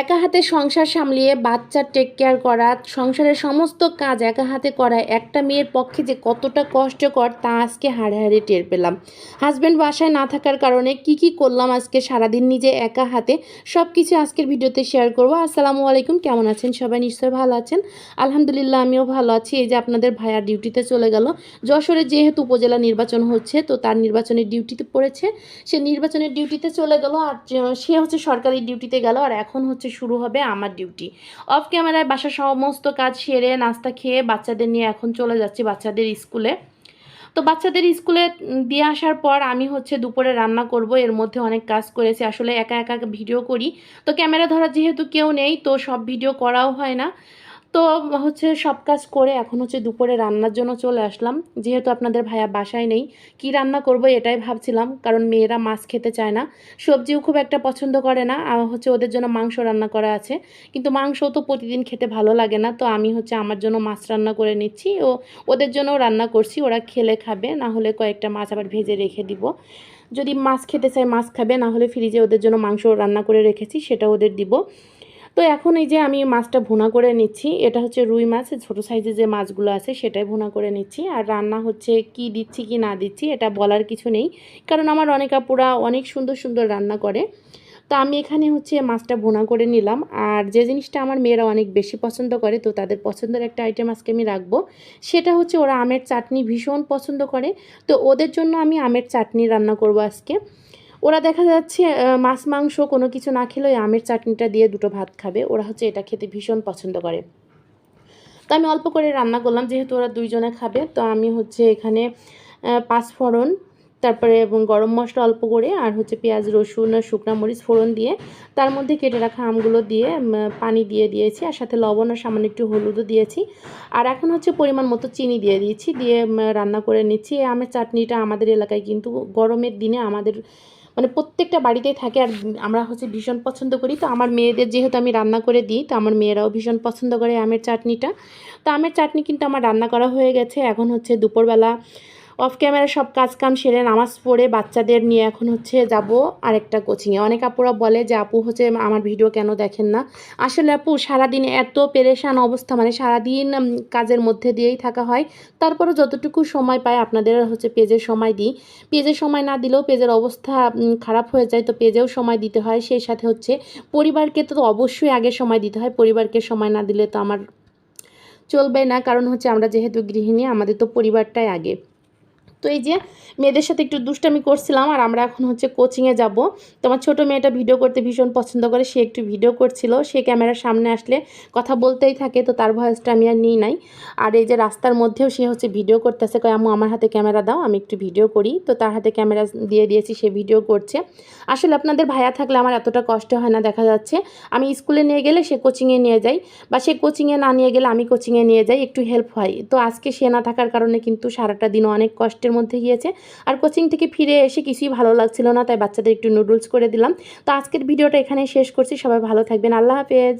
একা হাতে সংসার সামলিয়ে বাচ্চার টেক কেয়ার করা, সংসারের সমস্ত কাজ একা হাতে করা, একটা মেয়ের পক্ষে যে কতটা কষ্টকর তা আজকে হাড়ে হাড়ে টের পেলাম। হাজব্যান্ড বাসায় না থাকার কারণে কি কি করলাম আজকে সারাদিন নিজে একা হাতে সব কিছু আজকের ভিডিওতে শেয়ার করব। আসসালামু আলাইকুম, কেমন আছেন সবাই? নিশ্চয়ই ভালো আছেন। আলহামদুলিল্লাহ, আমিও ভালো আছি। এই যে আপনাদের ভাইয়ার ডিউটিতে চলে গেল। যশোরে যেহেতু উপজেলা নির্বাচন হচ্ছে, তো তার নির্বাচনের ডিউটিতে পড়েছে। সে নির্বাচনের ডিউটিতে চলে গেল আর সে হচ্ছে সরকারি ডিউটিতে গেল। আর এখন হচ্ছে শুরু হবে আমার ডিউটি অফ ক্যামেরায় বাসার সমস্ত কাজ সেরে নাস্তা খেয়ে বাচ্চাদের নিয়ে এখন চলে যাচ্ছি বাচ্চাদের স্কুলে তো বাচ্চাদের স্কুলে দিয়ে আসার পর আমি হচ্ছে দুপুরে রান্না করব, এর মধ্যে অনেক কাজ করেছি, আসলে একা একা ভিডিও করি। তো ক্যামেরা ধরার যেহেতু কেউ নেই, তো সব ভিডিও করাও হয় না। তো হচ্ছে সব কাজ করে এখন হচ্ছে দুপুরে রান্নার জন্য চলে আসলাম। যেহেতু আপনাদের ভাইয়া বাসায় নেই, কি রান্না করব এটাই ভাবছিলাম, কারণ মেয়েরা মাছ খেতে চায় না। সবজিও খুব একটা পছন্দ করে না হচ্ছে ওদের জন্য মাংস রান্না করা আছে। কিন্তু মাংস তো প্রতিদিন খেতে ভালো লাগে না, তো আমি হচ্ছে আমার জন্য মাছ রান্না করে নিচ্ছি। ও, ওদের জন্যও রান্না করছি, ওরা খেলে খাবে, না হলে কয়েকটা মাছ আবার ভেজে রেখে দিব। যদি মাছ খেতে চায় মাছ খাবে, না হলে ফ্রিজে ওদের জন্য মাংস রান্না করে রেখেছি, সেটা ওদের দিব। তো এখন এই যে আমি মাছটা ভুনা করে নিচ্ছি, এটা হচ্ছে রুই মাছ ছোটো সাইজের যে মাছগুলো আছে সেটাই ভুনা করে নিচ্ছি। আর রান্না হচ্ছে কি দিচ্ছি কি না দিচ্ছি, এটা বলার কিছু নেই, কারণ আমার অনেক আপুরা অনেক সুন্দর সুন্দর রান্না করে। তো আমি এখানে হচ্ছে মাছটা ভুনা করে নিলাম। আর যে জিনিসটা আমার মেয়েরা অনেক বেশি পছন্দ করে, তো তাদের পছন্দের একটা আইটেম আজকে আমি রাখব, সেটা হচ্ছে ওরা আমের চাটনি ভীষণ পছন্দ করে। তো ওদের জন্য আমি আমের চাটনি রান্না করব আজকে। ওরা দেখা যাচ্ছে মাছ, মাংস কোনো কিছু না খেলে ওই আমের চাটনিটা দিয়ে দুটো ভাত খাবে। ওরা হচ্ছে এটা খেতে ভীষণ পছন্দ করে। তো আমি অল্প করে রান্না করলাম, যেহেতু ওরা দুইজনে খাবে, তো আমি হচ্ছে এখানে পাঁচ ফোড়ন, তারপরে গরম মশলা অল্প করে, আর হচ্ছে পেঁয়াজ, রসুন শুকনো মরিচ ফোড়ন দিয়ে, তার মধ্যে কেটে রাখা আমগুলো দিয়ে পানি দিয়ে দিয়েছি, আর সাথে লবণ আর সামান্য একটু হলুদও দিয়েছি। আর এখন হচ্ছে পরিমাণ মতো চিনি দিয়ে দিয়েছি, দিয়ে রান্না করে নিচ্ছি। এই আমের চাটনিটা আমাদের এলাকায় কিন্তু গরমের দিনে আমাদের মানে প্রত্যেকটা বাড়িতেই থাকে আর আমরা হচ্ছে ভীষণ পছন্দ করি। তো আমার মেয়েদের যেহেতু আমি রান্না করে দিই, তো আমার মেয়েরাও ভীষণ পছন্দ করে আমের চাটনিটা। তো আমের চাটনি কিন্তু আমার রান্না করা হয়ে গেছে। এখন হচ্ছে দুপুরবেলা অফ ক্যামেরা সব কাজ কাম সেরে নামাজ পড়ে বাচ্চাদের নিয়ে এখন হচ্ছে যাব আরেকটা কোচিংয়ে অনেক আপুরা বলে যে, আপু হচ্ছে আমার ভিডিও কেন দেখেন না? আসলে আপু, সারাদিন এত পেরেশান অবস্থা মানে সারাদিন কাজের মধ্যে দিয়েই থাকা হয়। তারপরে যতটুকু সময় পাই আপনাদের হচ্ছে পেজের সময় দিই। পেজের সময় না দিলেও পেজের অবস্থা খারাপ হয়ে যায়, তো পেজেও সময় দিতে হয়। সেই সাথে হচ্ছে পরিবারকে তো অবশ্যই আগে সময় দিতে হয়। পরিবারকে সময় না দিলে তো আমার চলবে না। কারণ হচ্ছে আমরা যেহেতু গৃহিণী, আমাদের তো পরিবারটাই আগে। তো এই যে মেয়েদের সাথে একটু দুষ্টামি করছিলাম আর আমরা এখন হচ্ছে কোচিংয়ে যাব। তোমার ছোট মেয়েটা ভিডিও করতে ভীষণ পছন্দ করে, সে একটু ভিডিও করছিল, সে ক্যামেরার সামনে আসলে কথা বলতেই থাকে, তো তার ভয়েসটা আমি আর নিই নাই। আর এই যে রাস্তার মধ্যেও সে হচ্ছে ভিডিও করতেছে, কয়, আম্মু, আমার হাতে ক্যামেরা দাও, আমি একটু ভিডিও করি। তো তার হাতে ক্যামেরা দিয়ে দিয়েছি, সে ভিডিও করছে। আসলে আপনাদের ভাইয়া থাকলে আমার এতটা কষ্ট হয় না, দেখা যাচ্ছে। আমি স্কুলে নিয়ে গেলে সে কোচিংয়ে নিয়ে যাই, বা সে কোচিংয়ে না নিয়ে গেলে আমি কোচিংয়ে নিয়ে যাই, একটু হেল্প হয়। তো আজকে সে না থাকার কারণে কিন্তু সারাটা দিন অনেক কষ্টের মধ্যে গিয়েছে। আর কোচিং থেকে ফিরে এসে কিছুই ভালো লাগছিল না, তাই বাচ্চাদের একটু নুডলস করে দিলাম। তো আজকের ভিডিওটা এখানে শেষ করছি। সবাই ভালো থাকবেন। আল্লাহ হাফেজ।